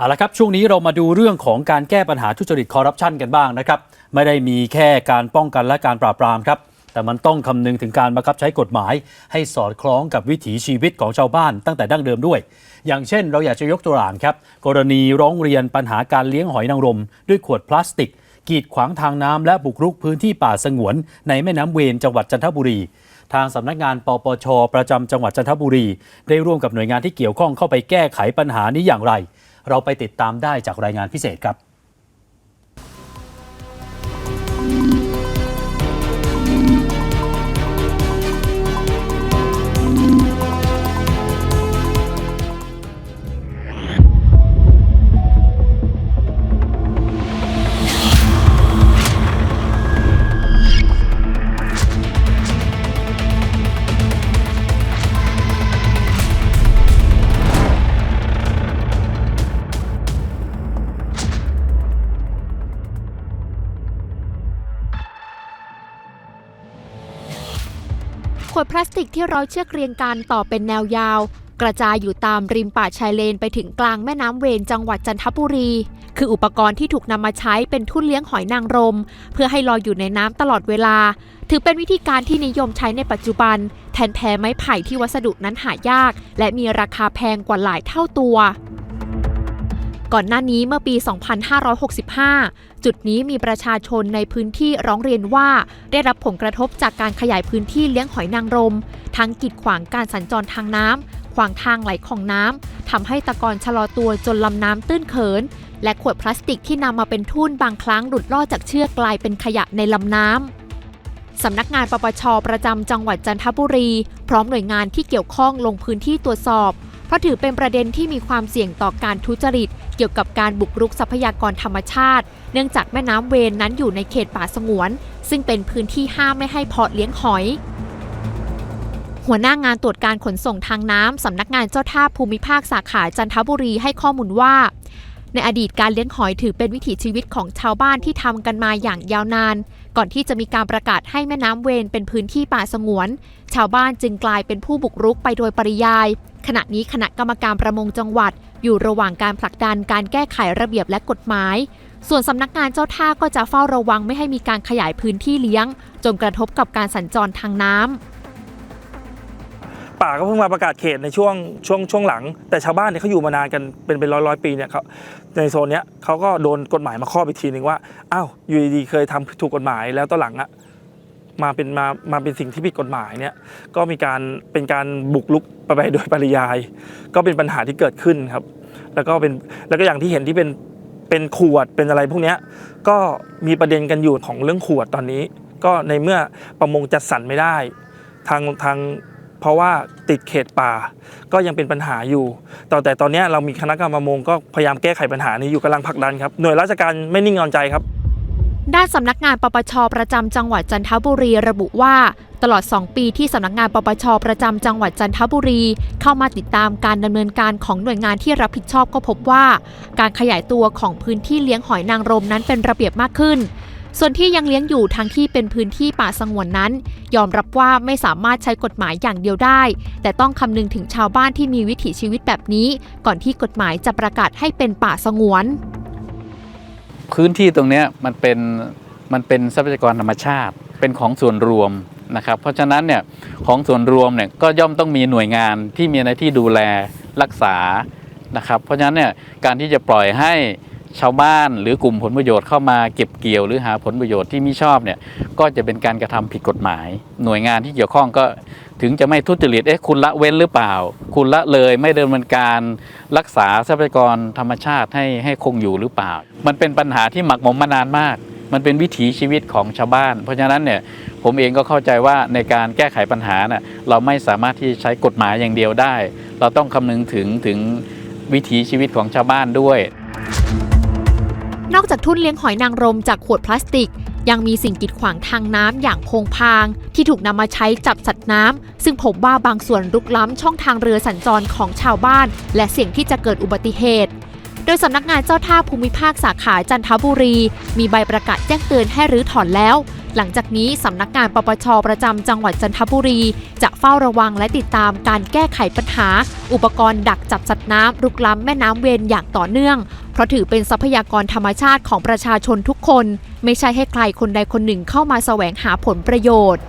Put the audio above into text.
เอาละครับช่วงนี้เรามาดูเรื่องของการแก้ปัญหาทุจริตคอร์รัปชันกันบ้างนะครับ ไม่ได้มีแค่การป้องกันและการปราบปรามครับ แต่มันต้องคำนึงถึงการบังคับใช้กฎหมาย ให้สอดคล้องกับวิถีชีวิตของชาวบ้านตั้งแต่ดั้งเดิมด้วย อย่างเช่นเราอยากจะยกตัวอย่างครับ กรณีร้องเรียนปัญหาการเลี้ยงหอยนางรม ด้วยขวดพลาสติก กีดขวางทางน้ำและบุกรุกพื้นที่ป่าสงวน ในแม่น้ำเวนจังหวัดจันทบุรีทางสำนักงานปปช ประจำจังหวัดจันทบุรี ได้ร่วมกับหน่วยงานที่เกี่ยวข้องเข้าไปแก้ไขปัญหานี้อย่างไร เราไปติดตามได้จากรายงานพิเศษครับ วดพลาสติกที่ร้อยเชือกเรียงกันต่อเป็นแนวยาว กระจายอยู่ตามริมป่าชายเลนไปถึงกลางแม่น้ำเวนจังหวัดจันทบุรี คืออุปกรณ์ที่ถูกนำมาใช้เป็นทุ่นเลี้ยงหอยนางรม เพื่อให้ลอยอยู่ในน้ำตลอดเวลา ถือเป็นวิธีการที่นิยมใช้ในปัจจุบัน แทนแพไม้ไผ่ที่วัสดุนั้นหายาก และมีราคาแพงกว่าหลายเท่าตัว ก่อนหน้านี้เมื่อปี 2565 จุดนี้มีประชาชนในพื้นที่ร้องเรียนว่า ได้รับผลกระทบจากการขยายพื้นที่เลี้ยงหอยนางรม ทั้งกีดขวางการสัญจรทางน้ำขวางทางไหลของน้ำทำให้ตะกอนชะลอตัวจนลำน้ำตื้นเขิน และขวดพลาสติกที่นำมาเป็นทุ่นบางครั้งหลุดลอดจากเชือกกลายเป็นขยะในลำน้ำสำนักงานปปช ประจำจังหวัดจันทบุรี พร้อมหน่วยงานที่เกี่ยวข้องลงพื้นที่ตรวจสอบ เพราะถือเป็นประเด็นที่มีความเสี่ยงต่อการทุจริต เกี่ยวกับการบุกรุกทรัพยากรธรรมชาติ เนื่องจากแม่น้ำเวนนั้นอยู่ในเขตป่าสงวน ซึ่งเป็นพื้นที่ห้ามไม่ให้เพาะเลี้ยงหอย หัวหน้างานตรวจการขนส่งทางน้ำสำนักงานเจ้าท่าภูมิภาคสาขาจันทบุรีให้ข้อมูลว่า ในอดีตการเลี้ยงหอยถือเป็นวิถีชีวิตของชาวบ้านที่ทำกันมาอย่างยาวนาน ก่อนที่จะมีการประกาศให้แม่น้ำเวนเป็นพื้นที่ป่าสงวน ชาวบ้านจึงกลายเป็นผู้บุกรุกไปโดยปริยายขณะนี้คณะกรรมการประมงจังหวัด อยู่ระหว่างการผลักดันการแก้ไขระเบียบและกฎหมาย ส่วนสำนักงานเจ้าท่าก็จะเฝ้าระวังไม่ให้มีการขยายพื้นที่เลี้ยง จนกระทบกับการสัญจรทางน้ำป่าก็เพิ่งมาประกาศเขตในช่วงช่วงช่วงหลัง แต่ชาวบ้านเนี่ยเขาอยู่มานานกันเป็นเป็นร้อยร้อยปีเนี่ยเขาในโซนเนี้ยเขาก็โดนกฎหมายมาครอบอีกทีหนึ่งว่าอ้าวอยู่ดีๆเคยทำถูกกฎหมายแล้วตอนหลังอะ มาเป็นมามาเป็นสิ่งที่ผิดกฎหมายเนี่ยก็มีการเป็นการบุกลุกไปโดยปริยาย ก็เป็นปัญหาที่เกิดขึ้นครับ แล้วก็เป็นแล้วก็อย่างที่เห็นที่เป็นเป็นขวดเป็นอะไรพวกนี้ก็มีประเด็นกันอยู่ของเรื่องขวดตอนนี้ ก็ในเมื่อประมงจัดสรรไม่ได้ ทางทางเพราะว่าติดเขตป่า ก็ยังเป็นปัญหาอยู่แต่แต่ตอนนี้เรามีคณะกรรมการประมงก็พยายามแก้ไขปัญหานี้อยู่กำลังผลักดันครับหน่วยราชการไม่นิ่งนอนใจครับ ด้านสำนักงานปปชประจำจังหวัดจันทบุรีระบุว่า ตลอด 2 ปีที่สำนักงานปปชประจำจังหวัดจันทบุรี เข้ามาติดตามการดำเนินการของหน่วยงานที่รับผิดชอบก็พบว่า การขยายตัวของพื้นที่เลี้ยงหอยนางรมนั้นเป็นระเบียบมากขึ้น ส่วนที่ยังเลี้ยงอยู่ทั้งที่เป็นพื้นที่ป่าสงวนนั้น ยอมรับว่าไม่สามารถใช้กฎหมายอย่างเดียวได้ แต่ต้องคำนึงถึงชาวบ้านที่มีวิถีชีวิตแบบนี้ ก่อนที่กฎหมายจะประกาศให้เป็นป่าสงวน พื้นที่ตรงนี้มันเป็นมันเป็นทรัพยากรธรรมชาติ เป็นของส่วนรวมนะครับ เพราะฉะนั้นเนี่ยของส่วนรวมเนี่ยก็ย่อมต้องมีหน่วยงานที่มีหน้าที่ดูแลรักษานะครับ เพราะฉะนั้นเนี่ยการที่จะปล่อยให้ ชาวบ้านหรือกลุ่มผลประโยชน์เข้ามาเก็บเกี่ยวหรือหาผลประโยชน์ที่มิชอบเนี่ยก็จะเป็นการกระทำผิดกฎหมาย หน่วยงานที่เกี่ยวข้องก็ถึงจะไม่ทุจริตเอ๊ะคุณละเว้นหรือเปล่า คุณละเลยไม่ดำเนินการรักษาทรัพยากรธรรมชาติให้ให้คงอยู่หรือเปล่า มันเป็นปัญหาที่หมักหมมมานานมาก มันเป็นวิถีชีวิตของชาวบ้าน เพราะฉะนั้นเนี่ยผมเองก็เข้าใจว่าในการแก้ไขปัญหาน่ะเราไม่สามารถที่จะใช้กฎหมายอย่างเดียวได้ เราต้องคำนึงถึงถึงวิถีชีวิตของชาวบ้านด้วย นอกจากทุ่นเลี้ยงหอยนางรมจากขวดพลาสติก ยังมีสิ่งกีดขวางทางน้ำอย่างโพงพาง ที่ถูกนำมาใช้จับสัตว์น้ำซึ่งพบว่าบางส่วนรุกล้ำช่องทางเรือสัญจรของชาวบ้าน และเสี่ยงที่จะเกิดอุบัติเหตุโดยสำนักงานเจ้าท่าภูมิภาคสาขาจันทบุรี มีใบประกาศแจ้งเตือนให้รื้อถอนแล้ว หลังจากนี้สำนักงานปปชประจำจังหวัดจันทบุรี จะเฝ้าระวังและติดตามการแก้ไขปัญหา อุปกรณ์ดักจับสัตว์น้ำรุกล้ำแม่น้ำเวนอย่างต่อเนื่อง เพราะถือเป็นทรัพยากรธรรมชาติของประชาชนทุกคน ไม่ใช่ให้ใครคนใดคนหนึ่งเข้ามาแสวงหาผลประโยชน์